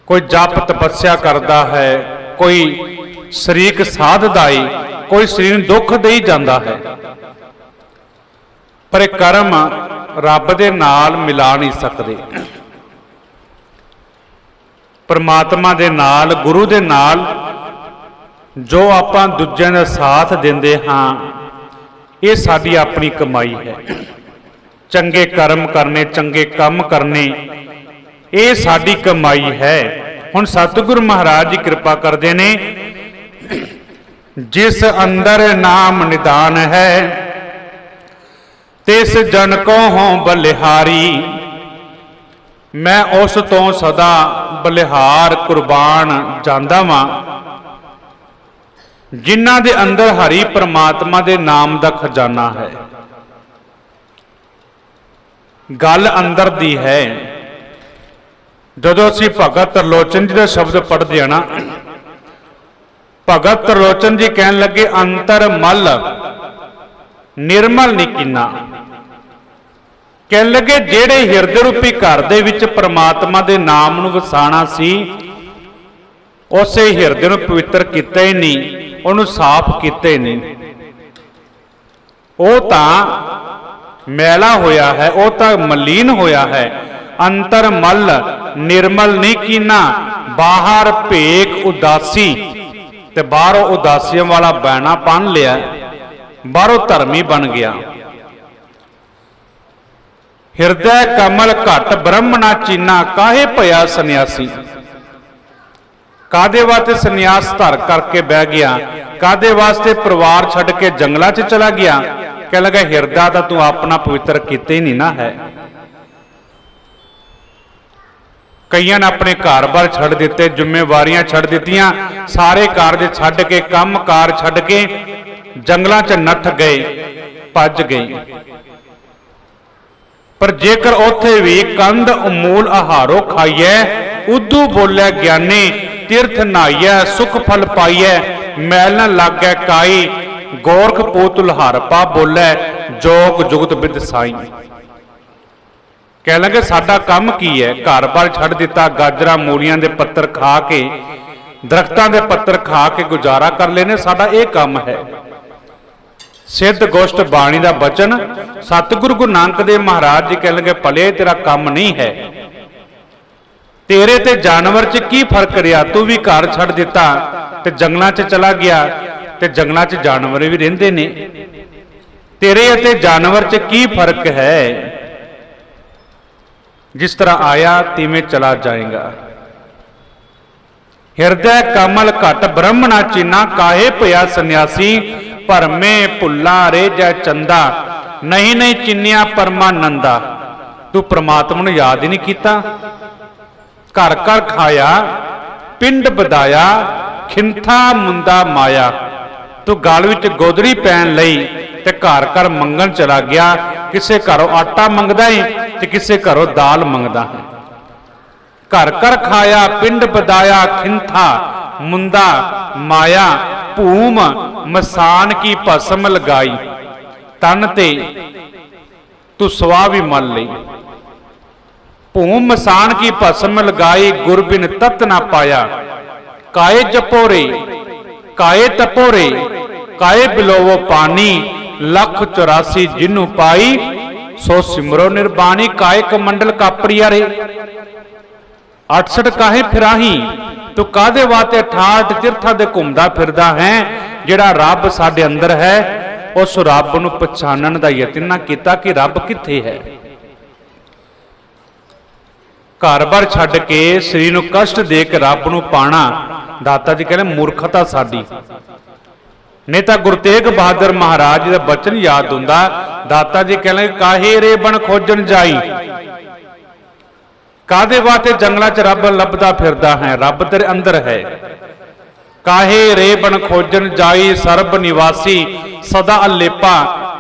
ਕੋਈ ਜਪ ਤਪੱਸਿਆ ਕਰਦਾ ਹੈ, ਕੋਈ ਸਰੀਰਕ ਸਾਧਦਾ ਈ ਕੋਈ ਸਰੀਰ ਨੂੰ ਦੁੱਖ ਦੇਈ ਜਾਂਦਾ ਹੈ। ਪਰ ਇਹ ਕਰਮ ਰੱਬ ਦੇ ਨਾਲ ਮਿਲਾ ਨਹੀਂ ਸਕਦੇ। ਪਰਮਾਤਮਾ ਦੇ ਨਾਲ, ਗੁਰੂ ਦੇ ਨਾਲ ਜੋ ਆਪਾਂ ਦੂਜਿਆਂ ਦਾ ਸਾਥ ਦਿੰਦੇ ਹਾਂ, ਇਹ ਸਾਡੀ ਆਪਣੀ ਕਮਾਈ ਹੈ। ਚੰਗੇ ਕਰਮ ਕਰਨੇ, ਚੰਗੇ ਕੰਮ ਕਰਨੇ, ਇਹ ਸਾਡੀ ਕਮਾਈ ਹੈ। ਹੁਣ ਸਤਿਗੁਰੂ ਮਹਾਰਾਜ ਜੀ ਕਿਰਪਾ ਕਰਦੇ ਨੇ, ਜਿਸ ਅੰਦਰ ਨਾਮ ਨਿਦਾਨ ਹੈ ਤਿਸ ਜਨ ਕੋ ਹੋਂ ਬਲਿਹਾਰੀ, ਮੈਂ ਉਸ ਤੋਂ ਸਦਾ ਬਲਿਹਾਰ ਕੁਰਬਾਨ ਜਾਂਦਾ ਵਾਂ। ਜਿਨ੍ਹਾਂ ਦੇ ਅੰਦਰ ਹਰੀ ਪ੍ਰਮਾਤਮਾ ਦੇ ਨਾਮ ਦਾ ਖਜ਼ਾਨਾ ਹੈ। ਗੱਲ ਅੰਦਰ ਦੀ ਹੈ। ਜਦੋਂ ਅਸੀਂ ਭਗਤ ਤਰਲੋਚਨ ਜੀ ਦਾ ਸ਼ਬਦ ਪੜ੍ਹਦੇ ਆ ਨਾ, ਭਗਤ ਤਰਲੋਚਨ ਜੀ ਕਹਿਣ ਲੱਗੇ, ਅੰਤਰ ਮਲ ਨਿਰਮਲ ਨਿਕਿਨਾ ਕਹਿਣ ਲੱਗੇ, ਜਿਹੜੇ ਹਿਰਦੇ ਰੂਪੀ ਘਰ ਦੇ ਵਿੱਚ ਪ੍ਰਮਾਤਮਾ ਦੇ ਨਾਮ ਨੂੰ ਵਸਾਣਾ ਸੀ, ਉਸੇ ਹਿਰਦੇ ਨੂੰ ਪਵਿੱਤਰ ਕੀਤਾ ਹੀ ਨਹੀਂ, ਉਹਨੂੰ ਸਾਫ਼ ਕੀਤਾ ਹੀ ਨਹੀਂ। ਉਹ ਤਾਂ ਮੈਲਾ ਹੋਇਆ ਹੈ, ਉਹ ਤਾਂ ਮਲੀਨ ਹੋਇਆ ਹੈ। ਅੰਤਰ ਮਲ ਨਿਰਮਲ ਨਹੀਂ ਕੀਨਾ, ਬਾਹਰ ਭੇਕ ਉਦਾਸੀ ਤੇ ਬਾਹਰੋਂ ਉਦਾਸੀਆਂ ਵਾਲਾ ਬੈਣਾ ਪਨ ਲਿਆ। ਬਾਹਰੋਂ ਧਰਮੀ ਬਣ ਗਿਆ। ਹਿਰਦੈ ਕਮਲ ਘਟ ਬ੍ਰਹਮਣਾ ਚੀਨਾ, ਕਾਹੇ ਭਇਆ ਸੰਨਿਆਸੀ? ਕਾਦੇ ਵਾਸਤੇ ਸੰਨਿਆਸ ਧਰ ਕਰਕੇ ਬਹਿ ਗਿਆ? ਕਾਦੇ ਵਾਸਤੇ ਪਰਿਵਾਰ ਛੱਡ ਕੇ ਜੰਗਲਾਂ 'ਚ ਚਲਾ ਗਿਆ? ਕਹਿ ਲਗਾ, ਹਿਰਦਾ ਤਾਂ ਤੂੰ ਆਪਣਾ ਪਵਿੱਤਰ ਕੀਤੇ ਹੀ ਨਹੀਂ ਨਾ ਹੈ। ਕਈਆਂ ਨੇ ਆਪਣੇ ਘਰ-ਬਾਰ ਛੱਡ ਦਿੱਤੇ, ਜ਼ਿੰਮੇਵਾਰੀਆਂ ਛੱਡ ਦਿੱਤੀਆਂ, ਸਾਰੇ ਕਾਰਜ ਛੱਡ ਕੇ ਕੰਮ-ਕਾਰ ਛੱਡ ਕੇ ਜੰਗਲਾਂ 'ਚ ਨੱਠ ਗਏ, ਭੱਜ ਗਈ ਪਰ ਜੇਕਰ ਉੱਥੇ ਵੀ ਕੰਧ ਅਮੂਲ ਆਹਾਰੋ ਖਾਈਐ, ਉਦੂ ਬੋਲੇ ਗਿਆਨੀ, ਤੀਰਥ ਨਾਈਐ ਸੁਖ ਫਲ ਪਾਈਐ, ਮੈਲ ਨ ਲਾਗੈ ਕਾਈ। ਗੋਰਖ ਪੋਤੁਲ ਹਰ ਪਾ ਬੋਲੇ ਜੋਗ ਜੁਗਤ ਬਿਦ ਸਾਈ। ਕਹਿ ਲਾਂਗੇ, ਸਾਡਾ ਕੰਮ ਕੀ ਹੈ ਘਰ-ਬਾਰ ਛੱਡ ਦਿੱਤਾ, ਗਾਜਰਾਂ ਮੂਲੀਆਂ ਦੇ ਪੱਤਰ ਖਾ ਕੇ, ਦਰਖਤਾਂ ਦੇ ਪੱਤਰ ਖਾ ਕੇ ਗੁਜ਼ਾਰਾ ਕਰ ਲੈਨੇ, ਸਾਡਾ ਇਹ ਕੰਮ ਹੈ। ਸਿੱਧ ਗੋਸ਼ਟ ਬਾਣੀ ਦਾ ਬਚਨ, ਸਤਿਗੁਰੂ ਗੁਰੂ ਨਾਨਕ ਦੇਵ ਮਹਾਰਾਜ ਜੀ ਕਹਿਣ ਲੱਗੇ, ਭਲੇ ਤੇਰਾ ਕੰਮ ਨਹੀਂ ਹੈ। ਤੇਰੇ ਤੇ ਜਾਨਵਰ 'ਚ ਕੀ ਫ਼ਰਕ ਰਿਹਾ? ਤੂੰ ਵੀ ਘਰ ਛੱਡ ਦਿੱਤਾ, ਤੇ ਜੰਗਲਾਂ 'ਚ ਚਲਾ ਗਿਆ, ਤੇ ਜੰਗਲਾਂ 'ਚ ਜਾਨਵਰ ਵੀ ਰਹਿੰਦੇ ਨੇ। ਤੇਰੇ ਅਤੇ ਜਾਨਵਰ 'ਚ ਕੀ ਫ਼ਰਕ ਹੈ? ਜਿਸ ਤਰ੍ਹਾਂ ਆਇਆ, ਤਿਵੇਂ ਚਲਾ ਜਾਏਗਾ। ਹਿਰਦੈ ਕਮਲ ਘਟ ਬ੍ਰਹਮਣਾ ਚੀਨਾ ਕਾਹੇ ਭਇਆ ਸੰਨਿਆਸੀ ਭਰਮੇ ਭੁੱਲਾ ਰੇ ਜੈ ਚੰਦਾ, ਨਹੀਂ ਨਹੀਂ ਚਿੰਨਿਆ ਪਰਮਾਨੰਦਾ। ਤੂੰ ਪ੍ਰਮਾਤਮਾ ਨੂੰ ਯਾਦ ਹੀ ਨਹੀਂ ਕੀਤਾ? ਘਰ ਘਰ ਖਾਇਆ, ਪਿੰਡ ਬਦਾਇਆ ਖਿੰਥਾ ਮੁੰਦਾ ਮਾਇਆ। ਤੂੰ ਗਲ ਵਿੱਚ ਗੋਦੜੀ ਪੈਣ ਲਈ ਤੇ ਘਰ ਘਰ ਮੰਗਣ ਚਲਾ ਗਿਆ, ਕਿਸੇ ਘਰੋਂ ਆਟਾ ਮੰਗਦਾ ਏ ਤੇ ਕਿਸੇ ਘਰੋਂ ਦਾਲ ਮੰਗਦਾ ਹੈ ਘਰ ਘਰ ਖਾਇਆ, ਪਿੰਡ ਬਦਾਇਆ ਖਿੰਥਾ, ਮੁੰਦਾ, ਮਾਇਆ, ਭੂਮ, ਮਸਾਨ ਕੀ ਭਸਮ ਲਗਾਈ। ਤਨ ਤੇ ਤੂੰ ਸਵਾ ਵੀ ਮਲ ਲਈ। ਭੂਮ, ਮਸਾਨ ਕੀ ਭਸਮ ਲਗਾਈ, ਗੁਰਬਿਨ ਤਤ ਨਾ ਪਾਇਆ। ਕਾਏ ਜਪੋਰੇ, ਕਾਏ ਤਪੋਰੇ ਕਾਏ ਬਿਲੋਵੋ ਪਾਣੀ, ਲੱਖ 84 ਜਿਨੂੰ ਪਾਈ, ਸੋ ਸਿਮਰੋ ਨਿਰਬਾਣੀ, ਕਾਏ ਕਮੰਡਲ ਕਾਪੜੀਆ ਰੇ। 68 ਕਾਹੇ ਫਿਰਾਹੀ, ਤੂੰ ਕਾਦੇ ਵਾਤੇ 68 ਤੀਰਥਾਂ ਦੇ ਘੁੰਮਦਾ ਫਿਰਦਾ ਹੈ? ਜਿਹੜਾ ਰੱਬ ਸਾਡੇ ਅੰਦਰ ਹੈ, ਉਸ ਰੱਬ ਨੂੰ ਪਛਾਣਨ ਦਾ ਯਤਨ ਨਾ ਕੀਤਾ ਕਿ ਰੱਬ ਕਿੱਥੇ ਹੈ। ਘਰ-ਬਾਰ ਛੱਡ ਕੇ ਸਰੀਰ ਨੂੰ ਕਸ਼ਟ ਦੇ ਕੇ ਰੱਬ ਨੂੰ ਪਾਣਾ, ਦਾਤਾ ਜੀ ਕਹਿੰਦੇ ਮੂਰਖਤਾ ਸਾਡੀ। ਨਹੀਂ ਤਾਂ ਗੁਰੂ ਤੇਗ ਬਹਾਦਰ ਮਹਾਰਾਜ ਜੀ ਦਾ ਬਚਨ ਯਾਦ ਹੁੰਦਾ, ਦਾਤਾ ਜੀ ਕਹਿੰਦੇ ਕਾਹੇ ਰੇ ਬਣ ਖੋਜਣ ਜਾਈ? ਕਾਦੇ ਵਾਤੇ ਜੰਗਲਾਂ 'ਚ ਰੱਬ ਲੱਭਦਾ ਫਿਰਦਾ ਹੈ? ਰੱਬ ਤੇਰੇ ਅੰਦਰ ਹੈ। ਕਾਹੇ ਰੇ ਖੋਜਣ ਜਾਈ ਸਰਬ ਨਿਵਾਸੀ, ਸਦਾ ਅਲੇਪਾ,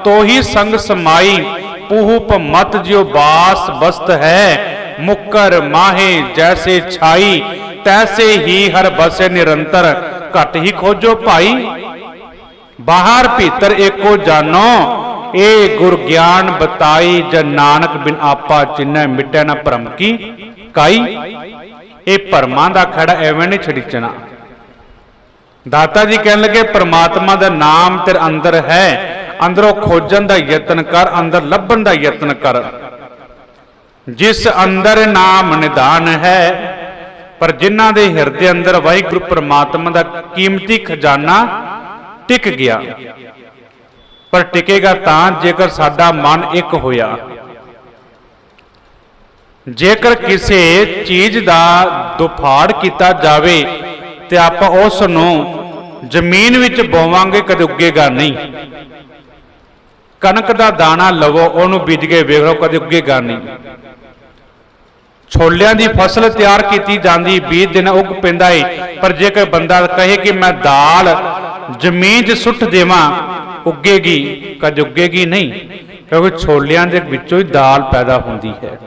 ਤੋਹੀ ਸੰਗ ਸਮਾਈ, ਪੂਹ ਭਮਤ ਜਿਉ ਬਾਸ ਬਸਤ ਹੈ। ਮੁਕਰ ਮਾਹੇ ਜੈਸੇ ਛਾਈ, ਤੈਸੇ ਹੀ ਹਰ ਬਸੇ ਨਿਰੰਤਰ, ਘਟ ਹੀ ਖੋਜੋ ਭਾਈ। ਬਾਹਰ ਭੀਤਰ ਏਕੋ ਜਾਨੋ ਇਹ ਗੁਰ ਗਿਆਨ ਬਤਾਈ ਜ ਨਾਨਕ ਬਿਨ ਆਪਾ ਚਿੰਨੈ ਮਿਟੈ ਨਾ ਭਰਮ ਕੀ। ਕਾਈ, ਇਹ ਭਰਮਾਂ ਦਾ ਖੜਾ ਐਵੇਂ ਨਹੀਂ ਛੜੀਚਣਾ ਦਾਤਾ ਜੀ ਕਹਿਣ ਲੱਗੇ, ਪ੍ਰਮਾਤਮਾ ਦਾ ਨਾਮ ਤੇਰੇ ਅੰਦਰ ਹੈ, ਅੰਦਰੋਂ ਖੋਜਣ ਦਾ ਯਤਨ ਕਰ, ਅੰਦਰ ਲੱਭਣ ਦਾ ਯਤਨ ਕਰ। ਜਿਸ ਅੰਦਰ ਨਾਮ ਨਿਦਾਨ ਹੈ, ਪਰ ਜਿਨ੍ਹਾਂ ਦੇ ਹਿਰਦੇ ਅੰਦਰ ਵਾਹਿਗੁਰੂ ਪ੍ਰਮਾਤਮਾ ਦਾ ਕੀਮਤੀ ਖਜ਼ਾਨਾ ਟਿਕ ਗਿਆ। ਪਰ ਟਿਕੇਗਾ ਤਾਂ ਜੇਕਰ ਸਾਡਾ ਮਨ ਇੱਕ ਹੋਇਆ। ਜੇਕਰ ਕਿਸੇ ਚੀਜ਼ ਦਾ ਦੁਫਾੜ ਕੀਤਾ ਜਾਵੇ ਤੇ ਆਪਾਂ ਉਸ ਨੂੰ ਜ਼ਮੀਨ ਵਿੱਚ ਬੋਵਾਂਗੇ, ਕਦੇ ਉੱਗੇਗਾ ਨਹੀਂ। ਕਣਕ ਦਾ ਦਾਣਾ ਲਵੋ, ਉਹਨੂੰ ਬੀਜ ਕੇ ਵੇਖ ਲਓ, ਕਦੇ ਉੱਗੇਗਾ ਨਹੀਂ। ਛੋਲਿਆਂ ਦੀ ਫਸਲ ਤਿਆਰ ਕੀਤੀ ਜਾਂਦੀ 20 ਦਿਨ ਉੱਗ ਪੈਂਦਾ ਏ। ਪਰ ਜੇਕਰ ਬੰਦਾ ਕਹੇ ਕਿ ਮੈਂ ਦਾਲ ਜ਼ਮੀਨ 'ਚ ਸੁੱਟ ਦੇਵਾਂ, ਉੱਗੇਗੀ, ਕਦੇ ਉੱਗੇਗੀ ਨਹੀਂ, ਕਿਉਂਕਿ ਛੋਲਿਆਂ ਦੇ ਵਿੱਚੋਂ ਹੀ ਦਾਲ ਪੈਦਾ ਹੁੰਦੀ ਹੈ।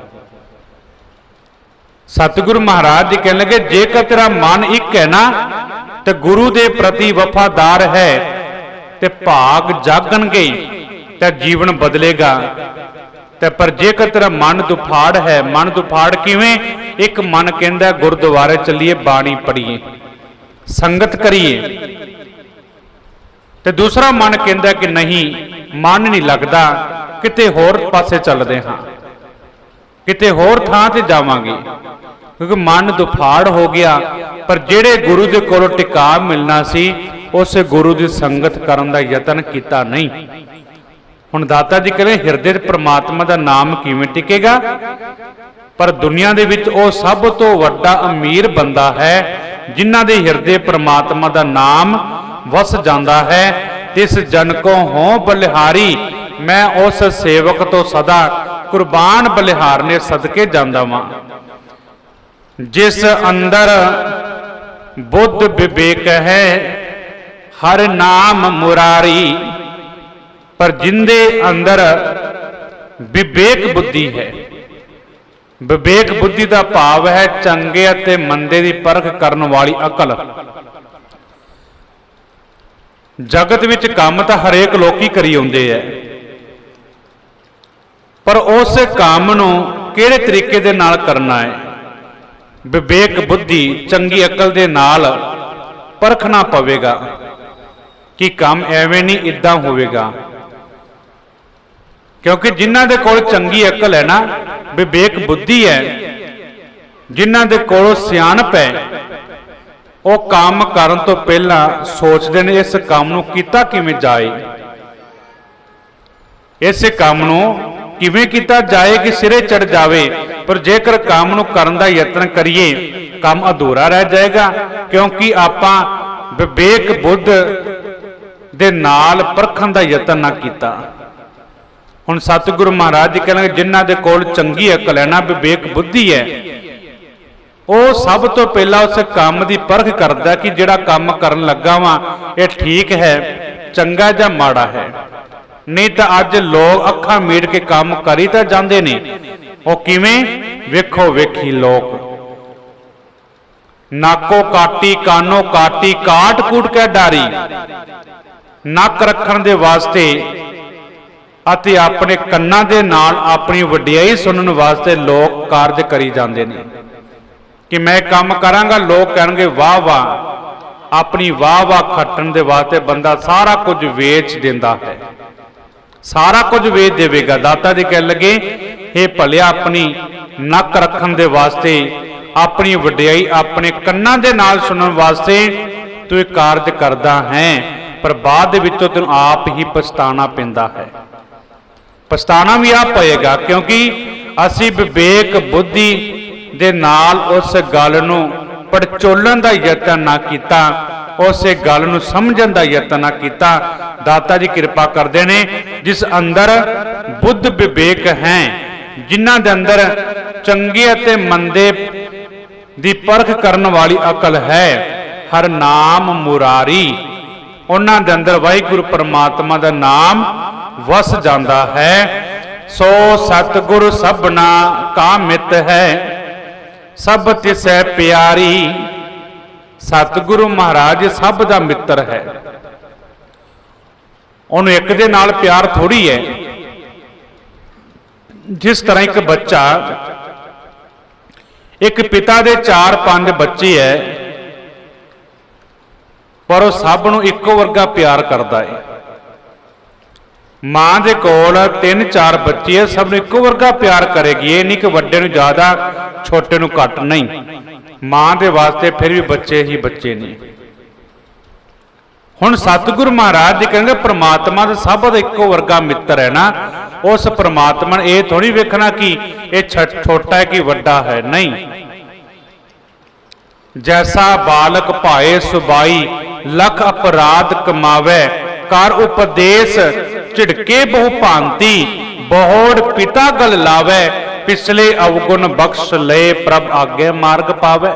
ਸਤਿਗੁਰੂ ਮਹਾਰਾਜ ਜੀ ਕਹਿਣ ਲੱਗੇ, ਜੇਕਰ ਤੇਰਾ ਮਨ ਇੱਕ ਹੈ ਨਾ, ਤੇ ਗੁਰੂ ਦੇ ਪ੍ਰਤੀ ਵਫਾਦਾਰ ਹੈ, ਤੇ ਭਾਗ ਜਾਗਣਗੇ ਤੇ ਜੀਵਨ ਬਦਲੇਗਾ। ਤੇ ਪਰ ਜੇਕਰ ਤੇਰਾ ਮਨ ਦੁਫਾੜ ਹੈ, ਮਨ ਦੁਫਾੜ ਕਿਵੇਂ? ਇੱਕ ਮਨ ਕਹਿੰਦਾ, ਗੁਰਦੁਆਰੇ ਚੱਲੀਏ, ਬਾਣੀ ਪੜ੍ਹੀਏ, ਸੰਗਤ ਕਰੀਏ। ਤੇ ਦੂਸਰਾ ਮਨ ਕਹਿੰਦਾ ਕਿ ਨਹੀਂ, ਮਨ ਨਹੀਂ ਲੱਗਦਾ, ਕਿਤੇ ਹੋਰ ਪਾਸੇ ਚੱਲਦੇ ਹਾਂ, ਕਿਤੇ ਹੋਰ ਥਾਂ ਤੇ ਜਾਵਾਂਗੇ। ਕਿਉਂਕਿ ਮਨ ਦੁਫਾੜ ਹੋ ਗਿਆ। ਪਰ ਜਿਹੜੇ ਗੁਰੂ ਦੇ ਕੋਲੋਂ ਟਿਕਾ ਮਿਲਣਾ ਸੀ, ਉਸ ਗੁਰੂ ਦੀ ਸੰਗਤ ਕਰਨ ਦਾ ਯਤਨ ਕੀਤਾ ਨਹੀਂ। ਹੁਣ ਦਾਤਾ ਜੀ ਕਹਿੰਦੇ, ਹਿਰਦੇ 'ਚ ਪ੍ਰਮਾਤਮਾ ਦਾ ਨਾਮ ਕਿਵੇਂ ਟਿਕੇਗਾ? ਪਰ ਦੁਨੀਆ ਦੇ ਵਿੱਚ ਉਹ ਸਭ ਤੋਂ ਵੱਡਾ ਅਮੀਰ ਬੰਦਾ ਹੈ, ਜਿਨ੍ਹਾਂ ਦੇ ਹਿਰਦੇ ਪ੍ਰਮਾਤਮਾ ਦਾ ਨਾਮ ਵਸ ਜਾਂਦਾ ਹੈ। ਤਿਸ ਜਨ ਕੋ ਹੋ ਬਲਿਹਾਰੀ, ਮੈਂ ਉਸ ਸੇਵਕ ਤੋਂ ਸਦਾ ਕੁਰਬਾਨ ਬਲਿਹਾਰ ਨੇ ਸਦਕੇ ਜਾਂਦਾ ਵਾਂ। ਜਿਸ ਅੰਦਰ ਬੁੱਧ ਵਿਵੇਕ ਹੈ, ਹਰ ਨਾਮ ਮੁਰਾਰੀ। ਪਰ ਜਿੰਦੇ ਅੰਦਰ ਵਿਵੇਕ ਬੁੱਧੀ ਹੈ, ਵਿਵੇਕ ਬੁੱਧੀ ਦਾ ਭਾਵ ਹੈ ਚੰਗੇ ਅਤੇ ਮੰਦੇ ਦੀ ਪਰਖ ਕਰਨ ਵਾਲੀ ਅਕਲ। ਜਗਤ ਵਿੱਚ ਕੰਮ ਤਾਂ ਹਰੇਕ ਲੋਕੀ ਕਰੀ ਆਉਂਦੇ ਐ ਪਰ ਉਸ ਕੰਮ ਨੂੰ ਕਿਹੜੇ ਤਰੀਕੇ ਦੇ ਨਾਲ ਕਰਨਾ ਹੈ? ਵਿਵੇਕ ਬੁੱਧੀ, ਚੰਗੀ ਅਕਲ ਦੇ ਨਾਲ ਪਰਖਣਾ ਪਵੇਗਾ। ਕਿ ਕੰਮ ਐਵੇਂ ਨਹੀਂ ਇਦਾਂ ਹੋਵੇਗਾ? ਕਿਉਂਕਿ ਜਿਨ੍ਹਾਂ ਦੇ ਕੋਲ ਚੰਗੀ ਅਕਲ ਹੈ ਨਾ, ਵਿਵੇਕ ਬੁੱਧੀ ਹੈ। ਜਿਨ੍ਹਾਂ ਦੇ ਕੋਲ ਸਿਆਣਪ ਹੈ, ਉਹ ਕੰਮ ਕਰਨ ਤੋਂ ਪਹਿਲਾਂ ਸੋਚਦੇ ਨੇ, ਇਸ ਕੰਮ ਨੂੰ ਕੀਤਾ ਕਿਵੇਂ ਜਾਏ? ਇਸੇ ਕੰਮ ਨੂੰ ਕਿਵੇਂ ਕੀਤਾ ਜਾਏ ਕਿ ਸਿਰੇ ਚੜ ਜਾਵੇ, ਪਰ ਜੇਕਰ ਕੰਮ ਨੂੰ ਕਰਨ ਦਾ ਯਤਨ ਕਰੀਏ, ਕੰਮ ਅਧੂਰਾ ਰਹਿ ਜਾਏਗਾ, ਕਿਉਂਕਿ ਆਪਾਂ ਵਿਵੇਕ ਬੁੱਧ ਦੇ ਨਾਲ ਪਰਖਣ ਦਾ ਯਤਨ ਨਾ ਕੀਤਾ। ਹੁਣ ਸਤਿਗੁਰੂ ਮਹਾਰਾਜ ਜੀ ਕਹਿੰਦੇ, ਜਿਨ੍ਹਾਂ ਦੇ ਕੋਲ ਚੰਗੀ ਅਕਲ ਹੈ, ਨਾ ਵਿਵੇਕ ਬੁੱਧੀ ਹੈ, ਉਹ ਸਭ ਤੋਂ ਪਹਿਲਾਂ ਉਸ ਕੰਮ ਦੀ ਪਰਖ ਕਰਦਾ ਕਿ ਜਿਹੜਾ ਕੰਮ ਕਰਨ ਲੱਗਾ ਵਾਂ, ਇਹ ਠੀਕ ਹੈ, ਚੰਗਾ ਜਾਂ ਮਾੜਾ ਹੈ। ਨਹੀਂ ਤਾਂ ਅੱਜ ਲੋਕ ਅੱਖਾਂ ਮੀਟ ਕੇ ਕੰਮ ਕਰੀ ਤਾਂ ਜਾਂਦੇ ਨੇ। ਉਹ ਕਿਵੇਂ? ਵੇਖੋ, ਵੇਖੀ ਲੋਕ। ਨਾਕੋ ਕਾਟੀ, ਕਾਨੋ ਕਾਟੀ, ਕਾਟ ਕੂਟ ਕੇ ਡਾਰੀ। ਨੱਕ ਰੱਖਣ ਦੇ ਵਾਸਤੇ ਅਤੇ ਆਪਣੇ ਕੰਨਾਂ ਦੇ ਨਾਲ ਆਪਣੀ ਵਡਿਆਈ ਸੁਣਨ ਵਾਸਤੇ ਲੋਕ ਕਾਰਜ ਕਰੀ ਜਾਂਦੇ ਨੇ। ਕਿ ਮੈਂ ਕੰਮ ਕਰਾਂਗਾ, ਲੋਕ ਕਹਿਣਗੇ, ਵਾਹ ਵਾਹ। ਆਪਣੀ ਵਾਹ ਵਾਹ ਖੱਟਣ ਦੇ ਵਾਸਤੇ ਬੰਦਾ ਸਾਰਾ ਕੁਝ ਵੇਚ ਦਿੰਦਾ ਹੈ। ਸਾਰਾ ਕੁਝ ਵੇਚ ਦੇਵੇਗਾ। ਦਾਤਾ ਜੀ ਕਹਿਣ ਲੱਗੇ ਇਹ ਭਲਿਆ, ਆਪਣੀ ਨੱਕ ਰੱਖਣ ਦੇ ਵਾਸਤੇ, ਆਪਣੀ ਵਡਿਆਈ ਆਪਣੇ ਕੰਨਾਂ ਦੇ ਨਾਲ ਸੁਣਨ ਵਾਸਤੇ ਤੂੰ ਇਹ ਕਾਰਜ ਕਰਦਾ ਹੈ, ਪਰ ਬਾਅਦ ਦੇ ਵਿੱਚੋਂ ਤੈਨੂੰ ਆਪ ਹੀ ਪਛਤਾਣਾ ਪੈਂਦਾ ਹੈ। ਪਛਤਾਣਾ ਵੀ ਆ ਪਏਗਾ, ਕਿਉਂਕਿ ਅਸੀਂ ਵਿਵੇਕ ਬੁੱਧੀ ਦੇ ਨਾਲ ਉਸ ਗੱਲ ਨੂੰ ਪੜਚੋਲਣ ਦਾ ਯਤਨ ਨਾ ਕੀਤਾ ਉਸੇ ਗੱਲ ਨੂੰ ਸਮਝਣ ਦਾ ਯਤਨ ਨਾ ਕੀਤਾ। ਦਾਤਾ ਜੀ ਕਿਰਪਾ ਕਰਦੇ ਨੇ, ਜਿਸ ਅੰਦਰ ਬੁੱਧ ਵਿਵੇਕ ਹੈ, ਜਿਨ੍ਹਾਂ ਦੇ ਅੰਦਰ ਚੰਗੇ ਅਤੇ ਮੰਦੇ ਦੀ ਪਰਖ ਕਰਨ ਵਾਲੀ ਅਕਲ ਹੈ, ਹਰ ਨਾਮ ਮੁਰਾਰੀ। ਉਹਨਾਂ ਦੇ ਅੰਦਰ ਵਾਹਿਗੁਰੂ ਪਰਮਾਤਮਾ ਦਾ ਨਾਮ ਵਸ ਜਾਂਦਾ ਹੈ। ਸੋ ਸਤਿਗੁਰ ਸਭਨਾ ਕਾ ਮਿੱਤ ਹੈ। ਸਭ ਤਿਸੈ ਪਿਆਰੀ ਸਤਿਗੁਰੂ ਮਹਾਰਾਜ ਸਭ ਦਾ ਮਿੱਤਰ ਹੈ। ਉਹਨੂੰ ਇੱਕ ਦੇ ਨਾਲ ਪਿਆਰ ਥੋੜੀ ਹੈ। ਜਿਸ ਤਰ੍ਹਾਂ ਇੱਕ ਬੱਚਾ, ਇੱਕ ਪਿਤਾ ਦੇ 4-5 ਬੱਚੇ ਹੈ, ਪਰ ਉਹ ਸਭ ਨੂੰ ਇੱਕੋ ਵਰਗਾ ਪਿਆਰ ਕਰਦਾ ਹੈ। ਮਾਂ ਦੇ ਕੋਲ 3-4 ਬੱਚੇ ਹੈ, ਸਭ ਨੂੰ ਇੱਕੋ ਵਰਗਾ ਪਿਆਰ ਕਰੇਗੀ। ਇਹ ਨਹੀਂ ਕਿ ਵੱਡੇ ਨੂੰ ਜ਼ਿਆਦਾ, ਛੋਟੇ ਨੂੰ ਘੱਟ ਨਹੀਂ। ਮਾਂ ਦੇ ਵਾਸਤੇ ਫਿਰ ਵੀ ਬੱਚੇ ਹੀ ਬੱਚੇ ਨੇ। ਹੁਣ ਸਤਿਗੁਰੂ ਮਹਾਰਾਜ ਜੀ ਕਹਿੰਦੇ, ਪ੍ਰਮਾਤਮਾ ਦਾ ਸਭ ਦਾ ਇੱਕੋ ਵਰਗਾ ਮਿੱਤਰ ਹੈ ਨਾ। ਉਸ ਪ੍ਰਮਾਤਮਾ ਨੇ ਇਹ ਥੋੜੀ ਵੇਖਣਾ ਕਿ ਇਹ ਛੋਟਾ ਹੈ ਕਿ ਵੱਡਾ ਹੈ? ਨਹੀਂ। ਜੈਸਾ ਬਾਲਕ ਭਾਏ ਸੁਬਾਈ, ਲਖ ਅਪਰਾਧ ਕਮਾਵੇ ਕਰ ਉਪਦੇਸ਼ ਝਿੜਕੇ ਬਹੁ ਭਾਂਤੀ ਬਹੁੜ ਪਿਤਾ ਗਲ ਲਾਵੇ, ਪਿਛਲੇ ਅਵਗੁਣ ਬਖਸ਼ ਲਏ, ਪ੍ਰਭ ਆਗੇ ਮਾਰਗ ਪਾਵੇ।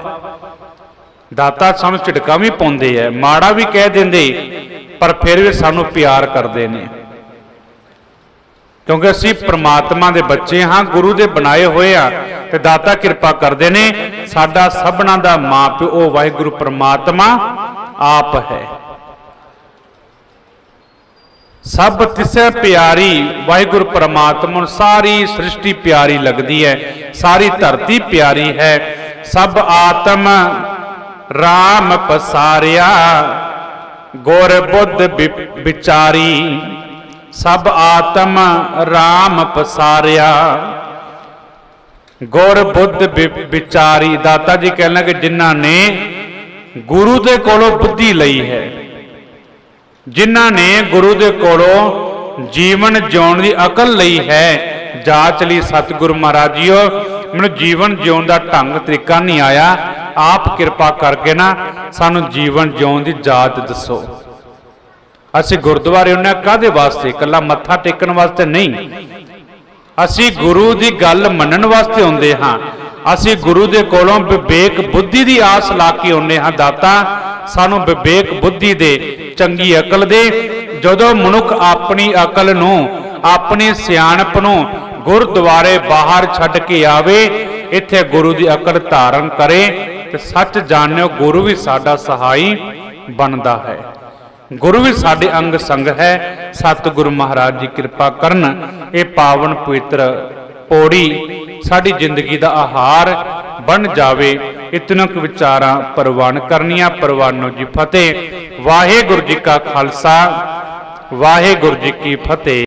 ਦਾਤਾ ਸਾਨੂੰ ਝਿੜਕਾਂ ਵੀ ਪਾਉਂਦੇ ਐ, ਮਾੜਾ ਵੀ ਕਹਿ ਦਿੰਦੇ, ਪਰ ਫਿਰ ਵੀ ਸਾਨੂੰ ਪਿਆਰ ਕਰਦੇ ਨੇ। ਕਿਉਂਕਿ ਅਸੀਂ ਪ੍ਰਮਾਤਮਾ ਦੇ ਬੱਚੇ ਹਾਂ, ਗੁਰੂ ਦੇ ਬਣਾਏ ਹੋਏ ਆ, ਤੇ ਦਾਤਾ ਕਿਰਪਾ ਕਰਦੇ ਨੇ, ਸਾਡਾ ਸਭਨਾ ਦਾ ਮਾਂ ਪਿਓ ਉਹ ਵਾਹਿਗੁਰੂ, ਪ੍ਰਮਾਤਮਾ ਆਪ ਹੈ। ਸਭ ਤਿਸੈ ਪਿਆਰੀ, ਵਾਹਿਗੁਰੂ ਪਰਮਾਤਮਾ ਨੂੰ ਸਾਰੀ ਸ੍ਰਿਸ਼ਟੀ ਪਿਆਰੀ ਲੱਗਦੀ ਹੈ, ਸਾਰੀ ਧਰਤੀ ਪਿਆਰੀ ਹੈ। ਸਭ ਆਤਮ RAM ਪਸਾਰਿਆ, ਗੁਰ ਬੁੱਧ ਵਿ- ਵਿਚਾਰੀ। ਸਭ ਆਤਮ RAM ਪਸਾਰਿਆ, ਗੁਰ ਬੁੱਧ ਵਿਚਾਰੀ। ਦਾਤਾ ਜੀ ਕਹਿਣ ਕਿ ਜਿਨ੍ਹਾਂ ਨੇ ਗੁਰੂ ਦੇ ਕੋਲੋਂ ਬੁੱਧੀ ਲਈ ਹੈ ਜਿਨ੍ਹਾਂ ਨੇ ਗੁਰੂ ਦੇ ਕੋਲੋਂ ਜੀਵਨ ਜਿਉਣ ਦੀ ਅਕਲ ਲਈ ਹੈ, ਜਾਚ ਲਈ ਸਤਿਗੁਰੂ ਮਹਾਰਾਜ ਜੀਓ ਮੈਨੂੰ ਜੀਵਨ ਜਿਉਣ ਦਾ ਢੰਗ ਤਰੀਕਾ ਨਹੀਂ ਆਇਆ। ਆਪ ਕਿਰਪਾ ਕਰਕੇ ਨਾ ਸਾਨੂੰ ਜੀਵਨ ਜਿਉਣ ਦੀ ਜਾਚ ਦੱਸੋ। ਅਸੀਂ ਗੁਰਦੁਆਰੇ ਉਹਨਾਂ ਕਾਦੇ ਵਾਸਤੇ? ਇਕੱਲਾ ਮੱਥਾ ਟੇਕਣ ਵਾਸਤੇ ਨਹੀਂ। ਅਸੀਂ ਗੁਰੂ ਦੀ ਗੱਲ ਮੰਨਣ ਵਾਸਤੇ ਆਉਂਦੇ ਹਾਂ। ਅਸੀਂ ਗੁਰੂ ਦੇ ਕੋਲੋਂ ਵਿਵੇਕ ਬੁੱਧੀ ਦੀ ਆਸ ਲਾ ਕੇ ਆਉਂਦੇ ਹਾਂ, ਦਾਤਾ। ਸਾਨੂੰ ਵਿਵੇਕ ਬੁੱਧੀ ਦੇ ਚੰਗੀ ਅਕਲ ਦੇ। ਜਦੋਂ ਮਨੁੱਖ ਆਪਣੀ ਅਕਲ ਨੂੰ, ਆਪਣੀ ਸਿਆਣਪ ਨੂੰ ਗੁਰਦੁਆਰੇ ਬਾਹਰ ਛੱਡ ਕੇ ਆਵੇ, ਇੱਥੇ ਗੁਰੂ ਦੀ ਅਕਲ ਧਾਰਨ ਕਰੇ, ਤੇ ਸੱਚ ਜਾਣਿਓ ਗੁਰੂ ਵੀ ਸਾਡਾ ਸਹਾਈ ਬਣਦਾ ਹੈ। ਗੁਰੂ ਵੀ ਸਾਡੇ ਅੰਗ ਸੰਗ ਹੈ। ਸਤਿਗੁਰੂ ਮਹਾਰਾਜ ਜੀ ਕਿਰਪਾ ਕਰਨ, ਇਹ ਪਾਵਨ ਪਵਿੱਤਰ ਪੌੜੀ ਸਾਡੀ ਜ਼ਿੰਦਗੀ ਦਾ ਆਹਾਰ ਬਣ ਜਾਵੇ। ਇਤਨਾ ਕੁ ਵਿਚਾਰਾਂ ਪ੍ਰਵਾਨ ਕਰਨੀਆਂ ਪ੍ਰਵਾਨੋ ਜੀ ਫਤਿਹ। ਵਾਹਿਗੁਰੂ ਜੀ ਕਾ ਖਾਲਸਾ, ਵਾਹਿਗੁਰੂ ਜੀ ਕੀ ਫਤਿਹ।